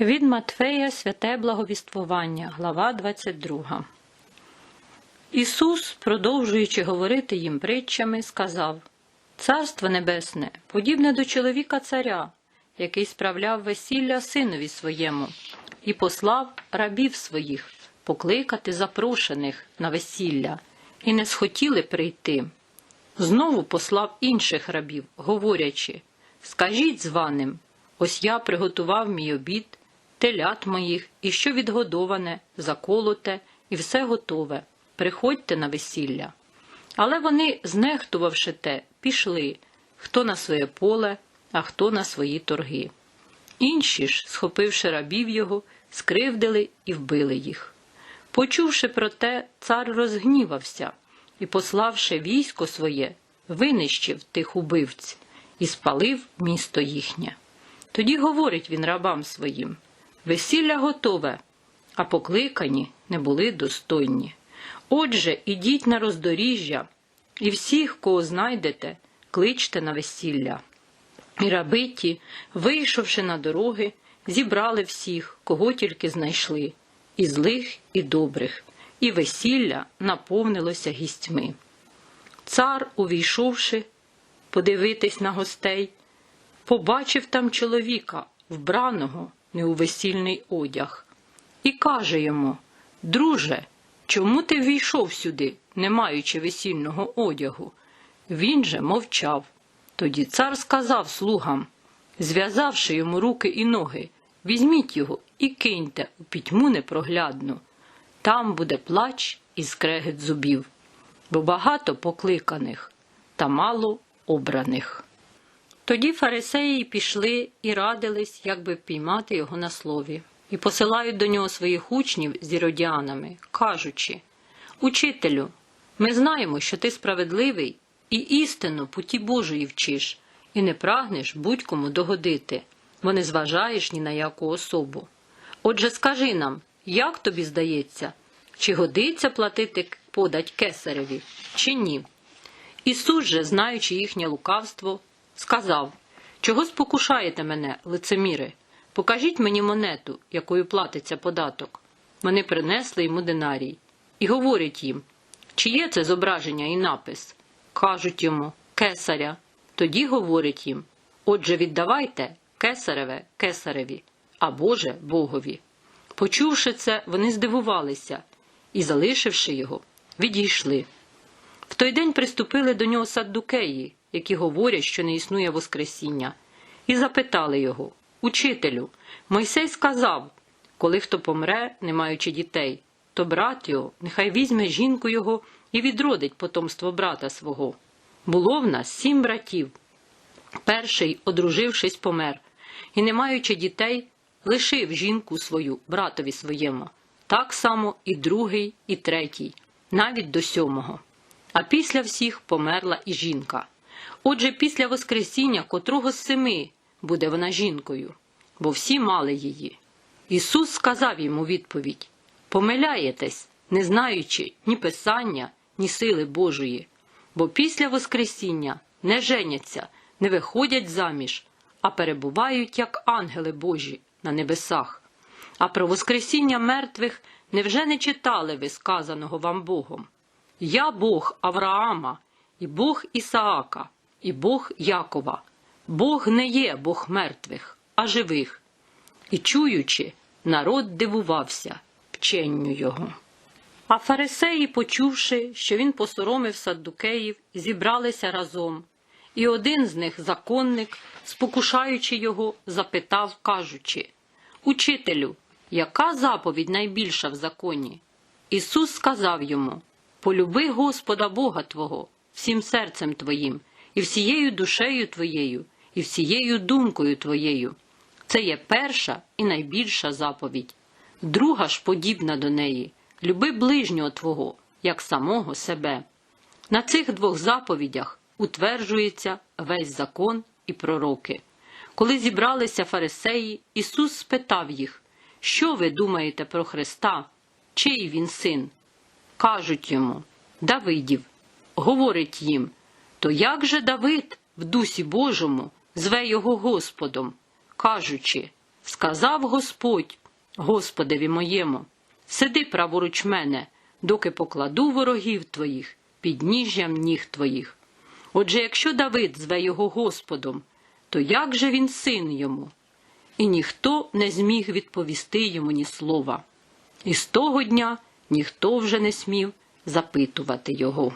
Від Матфея Святе Благовіствування, глава 22. Ісус, продовжуючи говорити їм притчами, сказав Царство Небесне, подібне до чоловіка царя, який справляв весілля синові своєму, і послав рабів своїх покликати запрошених на весілля, і не схотіли прийти. Знову послав інших рабів, говорячи Скажіть званим, ось я приготував мій обід, телят моїх, і що відгодоване, заколоте, і все готове. Приходьте на весілля. Але вони, знехтувавши те, пішли, хто на своє поле, а хто на свої торги. Інші ж, схопивши рабів його, скривдили і вбили їх. Почувши про те, цар розгнівався і, пославши військо своє, винищив тих убивць і спалив місто їхнє. Тоді говорить він рабам своїм весілля готове, а покликані не були достойні. Отже, ідіть на роздоріжжя, і всіх, кого знайдете, кличте на весілля. І раби ті, вийшовши на дороги, зібрали всіх, кого тільки знайшли, і злих, і добрих, і весілля наповнилося гістьми. Цар, увійшовши, подивитись на гостей, побачив там чоловіка, вбраного не у весільний одяг, і каже йому Друже, чому ти війшов сюди, не маючи весільного одягу? Він же мовчав. Тоді цар сказав слугам, зв'язавши йому руки і ноги, візьміть його і киньте у пітьму непроглядну. Там буде плач і скрегет зубів, бо багато покликаних та мало обраних. Тоді фарисеї пішли і радились, як би впіймати його на слові, і посилають до нього своїх учнів з іродіанами, кажучи Учителю, ми знаємо, що ти справедливий і істину путі Божої вчиш, і не прагнеш будь-кому догодити, бо не зважаєш ні на яку особу. Отже, скажи нам, як тобі здається, чи годиться платити подать кесареві, чи ні? Ісус же, знаючи їхнє лукавство, сказав Чого спокушаєте мене, лицеміри? Покажіть мені монету, якою платиться податок. Вони принесли йому динарій і говорять їм, чи є це зображення і напис? Кажуть йому кесаря. Тоді говорить їм Отже, віддавайте кесареве кесареві, а Боже Богові. Почувши це, вони здивувалися і, залишивши його, відійшли. В той день приступили до нього саддукеї, які говорять, що не існує Воскресіння, і запитали його Учителю, Мойсей сказав коли хто помре, не маючи дітей, то брат його нехай візьме жінку його і відродить потомство брата свого. Було в нас сім братів. Перший, одружившись, помер, і, не маючи дітей, лишив жінку свою братові своєму, так само і другий, і третій, навіть до сьомого. А після всіх померла і жінка. Отже, після Воскресіння котрого з семи буде вона жінкою, бо всі мали її. Ісус сказав йому відповідь Помиляєтесь, не знаючи ні Писання, ні сили Божої, бо після Воскресіння не женяться, не виходять заміж, а перебувають, як ангели Божі на небесах. А про Воскресіння мертвих невже не читали ви сказаного вам Богом? Я Бог Авраама, і Бог Ісаака, і Бог Якова. Бог не є Бог мертвих, а живих. І чуючи, народ дивувався вченню його. А фарисеї, почувши, що він посоромив саддукеїв, зібралися разом. І один з них, законник, спокушаючи його, запитав, кажучи Учителю, яка заповідь найбільша в законі? Ісус сказав йому Полюби Господа Бога Твого всім серцем Твоїм, і всією душею Твоєю, і всією думкою Твоєю. Це є перша і найбільша заповідь. Друга ж подібна до неї люби ближнього Твого, як самого себе. На цих двох заповідях утверджується весь закон і пророки. Коли зібралися фарисеї, Ісус спитав їх, що ви думаєте про Христа, чий він син? Кажуть йому Давидів. Говорить їм То як же Давид в дусі Божому зве його Господом, кажучи Сказав Господь, Господеві моєму, сиди праворуч мене, доки покладу ворогів твоїх під ніжжям ніг твоїх. Отже, якщо Давид зве його Господом, то як же він син йому? І ніхто не зміг відповісти йому ні слова. І з того дня ніхто вже не смів запитувати його.